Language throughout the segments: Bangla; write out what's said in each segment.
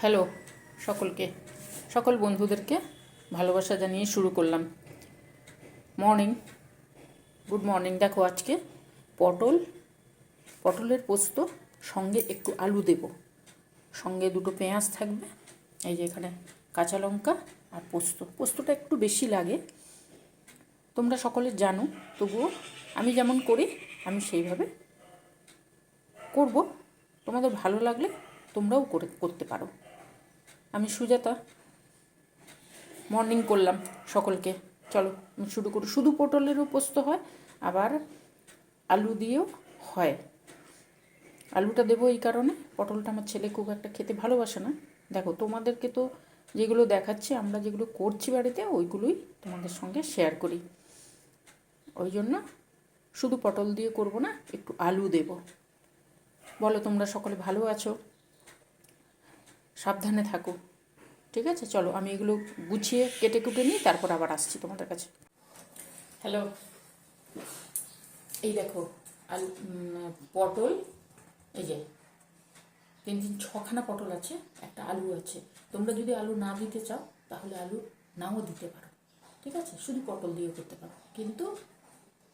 হ্যালো, সকলকে, সকল বন্ধুদেরকে ভালোবাসা জানিয়ে শুরু করলাম। মর্নিং, গুড মর্নিং, দেখো আজকে পটল, পটলের পোস্ত, সঙ্গে একটু আলু দেব। সঙ্গে দুটো পেঁয়াজ থাকবে, এই যে এখানে কাঁচা লঙ্কা আর পোস্ত। পোস্তটা একটু বেশি লাগে, তোমরা সকলে জানো, তবুও আমি যেমন করি, আমি সেইভাবে করব। তোমাদের ভালো লাগলে তোমরাও করে, করতে পারো। আমি সুজাতা। মর্নিং করলাম সকলকে। চলো শুরু করি। শুধু পটলেরও পোস্ত হয়, আবার আলু দিয়েও হয়। আলুটা দেবো এই কারণে। পটলটা আমার ছেলে খুব একটা খেতে ভালোবাসে না। দেখো, তোমাদেরকে তো যেগুলো দেখাচ্ছি, আমরা যেগুলো করছি বাড়িতে, ওইগুলোই তোমাদের সঙ্গে শেয়ার করি। ওই জন্য শুধু পটল দিয়ে করব না, একটু আলু দেব। বলো তোমরা সকলে ভালো আছো? সাবধানে থাকো। ঠিক আছে? চলো, আমি এগুলো গুছিয়ে, কেটে কুটে নিই তারপর আবার আসছি তোমাদের কাছে। হ্যালো এই দেখো পটল, এই যে, তিন তিন, ছখানা পটল আছে, একটা আলু আছে। তোমরা যদি আলু না দিতে চাও, তাহলে আলু নাও দিতে পারো। ঠিক আছে? শুধু পটল দিয়ে করতে পারো। কিন্তু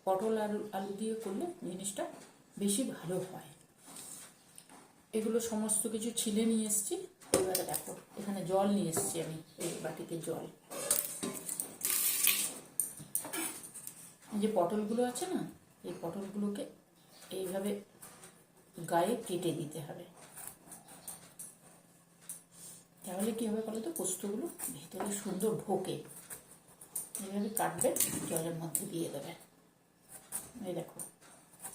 পটল আলু আলু দিয়ে করলে জিনিসটা বেশি ভালো হয়। এগুলো সমস্ত কিছু ছিলে নিয়ে এসেছি। এবারে দেখো, এখানে জল নিয়ে এসেছি আমি, এই বাটিতে জল। যে পটলগুলো আছে না, এই পটলগুলোকে এইভাবে গায়ে কেটে দিতে হবে। তাহলে কি হবে বলো তো, পোস্তগুলো ভেতরে সুন্দর ঢোকে এইভাবে কাটবে, জলের মধ্যে দিয়ে দেবে। এই দেখো,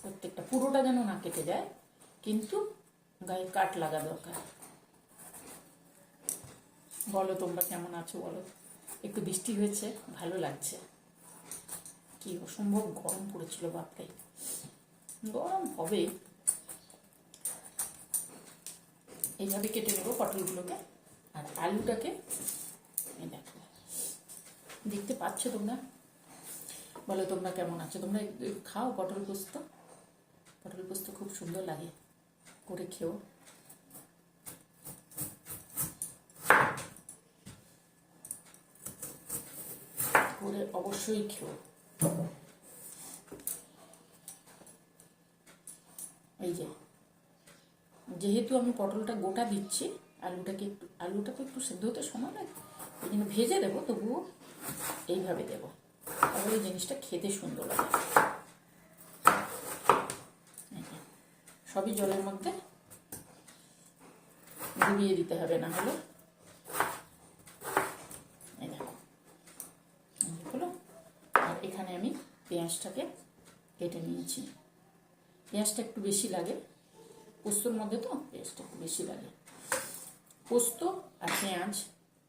প্রত্যেকটা পুরোটা যেন না কেটে যায়, কিন্তু গায়ে কাট লাগা দরকার। বলো তোমরা কেমন আছো বলো। একটু বৃষ্টি হয়েছে, ভালো লাগছে। কি অসম্ভব গরম পড়েছিল, বাপরে। গরম হবে। এইভাবে কেটে নেব পটলগুলোকে আর আলুটাকে। দেখো। দেখতে পাচ্ছ তোমরা? বলো তোমরা কেমন আছো? তোমরা খাও পটল পোস্ত। পটল পোস্ত খুব সুন্দর লাগে। করে খেও। করে অবশ্যই খেও এই যে, যেহেতু আমি পটলটা গোটা দিচ্ছি, আলুটাকে একটু, আলুটা তো একটু সেদ্ধ হতে সময় লাগে, এই জন্য ভেজে দেবো, তবুও এইভাবে দেবো। তাহলে জিনিসটা খেতে সুন্দর লাগে। সবই জলের মধ্যে ডুবিয়ে দিতে হবে, না হলে এই দেখো এই হলো আর এখানে আমি পেঁয়াজটাকে কেটে নিয়েছি। পেঁয়াজটা একটু বেশি লাগে। পোস্তর মধ্যে তো পেঁয়াজটা একটু বেশি লাগে। পোস্ত আর পেঁয়াজ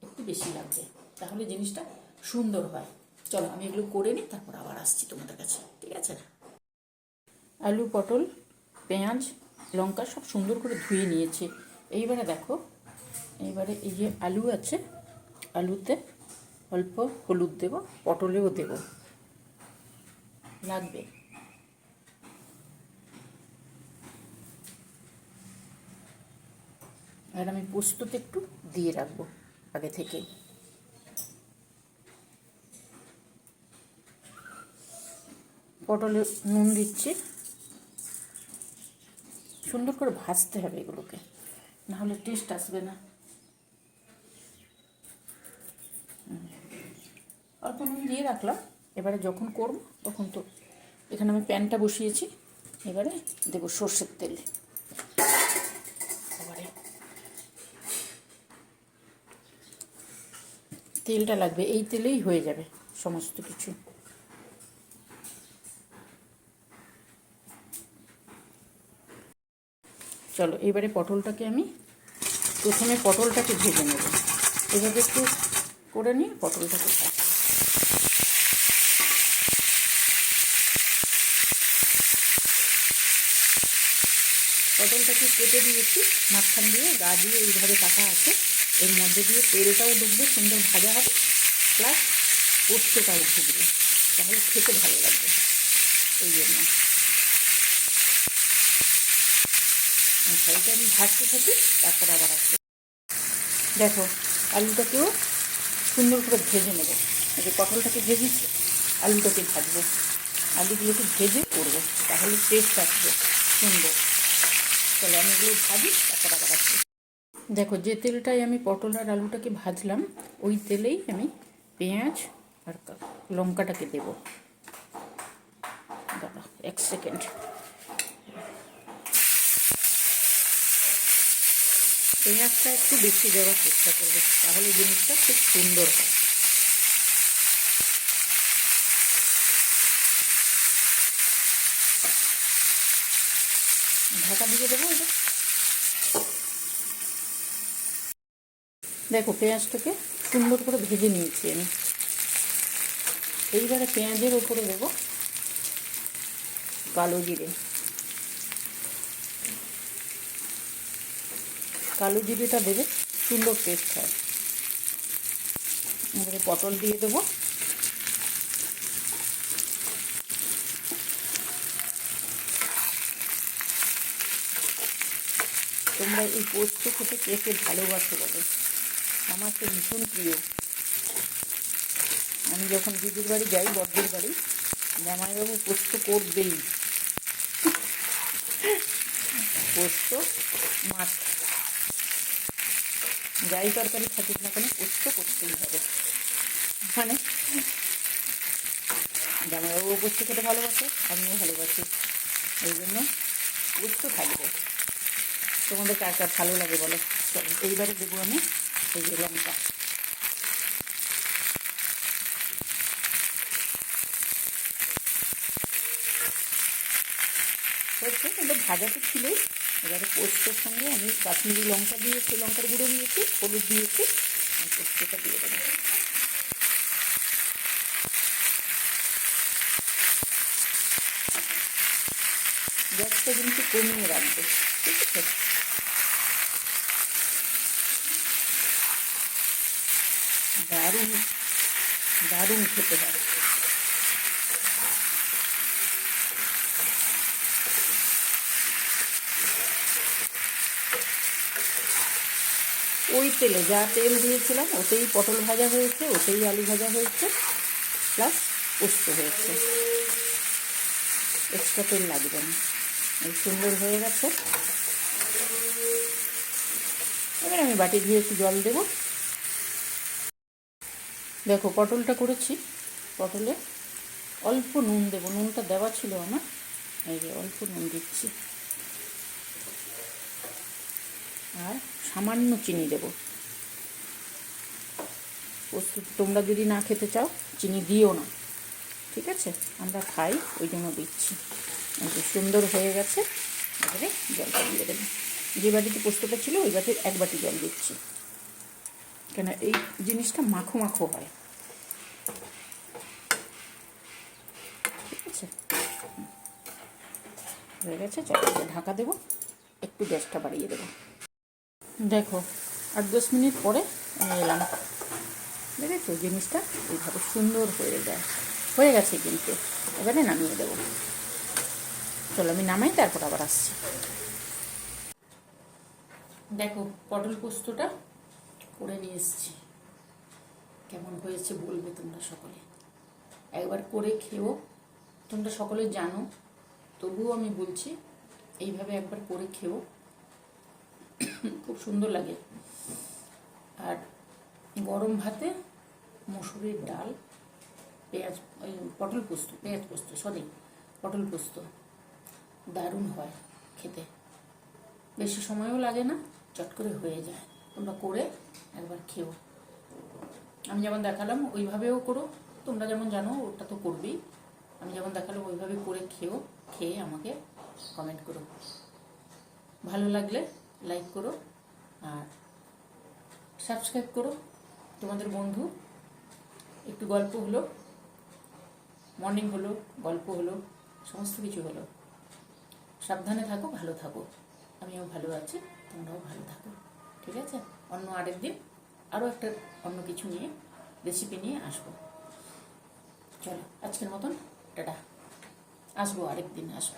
একটু বেশি লাগবে। তাহলে জিনিসটা সুন্দর হয়। চলো, আমি এগুলো করে নিই, তারপর আবার আসছি তোমাদের কাছে। ঠিক আছে? আলু, পটল, পেঁয়াজ, লঙ্কা সব সুন্দর করে ধুয়ে নিয়েছি। এইবারে দেখো, এইবারে এই যে আলু আছে, আলুতে অল্প হলুদ দেব, পটলেও দেব। লাগবে। আর আমি পোস্ততে একটু দিয়ে রাখব আগে থেকে পটলে নুন দিচ্ছি। সুন্দর করে ভাজতে হবে এগুলোকে। না হলে টেস্ট আসবে না। অল্প নুন দিয়ে রাখলাম। এবারে যখন করব, তখন তো এখানে আমি প্যানটা বসিয়েছি, এবারে দেবো সর্ষের তেল। এবারে তেলটা লাগবে, এই তেলেই হয়ে যাবে সমস্ত কিছু। চলো, এবারে পটলটাকে আমি প্রথমে পটলটাকে ভেজে নেব। এভাবে একটু করে নিয়ে পটলটাকে ভাজবো। পটলটাকে কেটে দিয়েছি, মাঝখান দিয়ে গা দিয়ে এইভাবে কাটা আছে। এর মধ্যে দিয়ে তেলটাও ডুববে সুন্দর ভাজা হবে। প্লাস পোস্তটাও ঢুকবে, তাহলে খেতে ভালো লাগবে। এই জন্য। আচ্ছা এটা আমি ভাজতে থাকি, তারপর আবার আসব। দেখো, আলুটাকেও সুন্দর করে ভেজে নেব। এই যে পটলটাকে ভেজেছি, আলুটাকে ভাজবো। আলুগুলোকে ভেজে করব, তাহলে টেস্ট আসবে সুন্দর। তাহলে আমি এগুলো ভাজি, তারপর আবার আসব দেখো, যে তেলটাই আমি পটল আর আলুটাকে ভাজলাম, ওই তেলেই আমি পেঁয়াজ আর লঙ্কাটাকে দেবো। দাঁড়া এক সেকেন্ড। পেঁয়াজটা একটু বেশি দেওয়ার চেষ্টা করবে, তাহলে জিনিসটা খুব সুন্দর হয়। ঢাকা দিয়ে দেবো দেখো পেঁয়াজটাকে সুন্দর করে ভেজে নিয়েছি আমি। এইবারে পেঁয়াজের ওপরে দেবো কালো জিরে। কালো জিরেটা দেবে সুন্দর টেস্ট হয়। এবারে পটল দিয়ে দেবো। তোমরা এই পোস্ত খেতে কে ভালোবাসো বলো? আমার তো ভীষণ প্রিয়। আমি যখন দিদির বাড়ি যাই, বড়দের বাড়ি, জামাইবাবু পোস্ত করবেই। পোস্ত মাছ। যাই তরকারি থাকুক না কেন, পোস্ত করতেই হবে। মানে জামাইবাবুও পোস্ত খেতে ভালোবাসে, আমিও ভালোবাসি। এই জন্য পোস্ত থাকবে তোমাদের কার কার ভালো লাগে বলো? চলো, এইবারে দেবো আমি এই যে লঙ্কা। হচ্ছে কিন্তু ভাজা তো ছিলই। এবারে পোস্তর সঙ্গে আমি কাশ্মীরি লঙ্কা দিয়েছি লঙ্কার গুঁড়ো দিয়েছি হলুদ দিয়েছি পোস্তটা দিয়ে দেবো। গ্যাসটা কিন্তু কমিয়ে রাখবে, ঠিক আছে? দারুণ দারুণ খেতে হয়। ওই তেলে যা তেল দিয়েছিলাম, ওতেই পটল ভাজা হয়েছে, ওতেই আলু ভাজা হয়েছে প্লাস পোস্ত হয়েছে। এক্সট্রা তেল লাগবে না। এই সুন্দর হয়ে গেছে। এবার আমি বাটি দিয়ে একটু জল দেবো। দেখো, পটলটা করেছি। পটলে অল্প নুন দেবো। নুনটা দেওয়া ছিল আমার। এই যে অল্প নুন দিচ্ছি। আর সামান্য চিনি দেব। প্রস্তুত তোমরা যদি না খেতে চাও, চিনি দিও না। ঠিক আছে? আমরা খাই, ওই জন্য দিচ্ছি। সুন্দর হয়ে গেছে। এবারে জলটা দিয়ে দেবো। যে বাটিতে পোস্তটা ছিল, ওই বাটির এক বাটি জল দিচ্ছি। কেন, এই জিনিসটা মাখো মাখো হয় ঠিক আছে হয়ে গেছে এবার ঢাকা দেবো একটু গ্যাসটা বাড়িয়ে দেবো। দেখো আট দশ মিনিট পরে আমি এলাম। দেখেছ? জিনিসটা এইভাবে সুন্দর হয়ে যায়। হয়ে গেছে কিন্তু। এবারে নামিয়ে দেবো। চলো আমি নামাই তারপর আবার আসছি। দেখো পটল পোস্তটা করে নিয়ে এসেছি। কেমন হয়েছে বলবে তোমরা সকলে। একবার করে খেও তোমরা সকলে জানো তবুও আমি বলছি, এইভাবে একবার করে খেও। খুব সুন্দর লাগে। আর গরম ভাতে মসুরির ডাল, পেঁয়াজ পটল পোস্ত, পেঁয়াজ পোস্ত সরি পটল পোস্ত দারুণ হয় খেতে। বেশি সময়ও লাগে না, চট করে হয়ে যায়। তোমরা করে একবার খেও। আমি যেমন দেখালাম, ওইভাবেও করো। তোমরা যেমন জানো, ওটা তো করবেই। আমি যেমন দেখালাম, ওইভাবে করে খেও। খেয়ে আমাকে কমেন্ট করো। ভালো লাগলে লাইক করো আর সাবস্ক্রাইব করো। তোমাদের বন্ধু, একটু গল্প হলো মর্নিং হলো, গল্প হলো, সমস্ত কিছু হলো। সাবধানে থাকো, ভালো থাকো। আমিও ভালো আছি, তোমরাও ভালো থাকো। ঠিক আছে? অন্য আরেক দিন আরও একটা অন্য কিছু নিয়ে রেসিপি নিয়ে আসব। চলো, আজকের মতন, টাটা। আসব আরেক দিন আসব।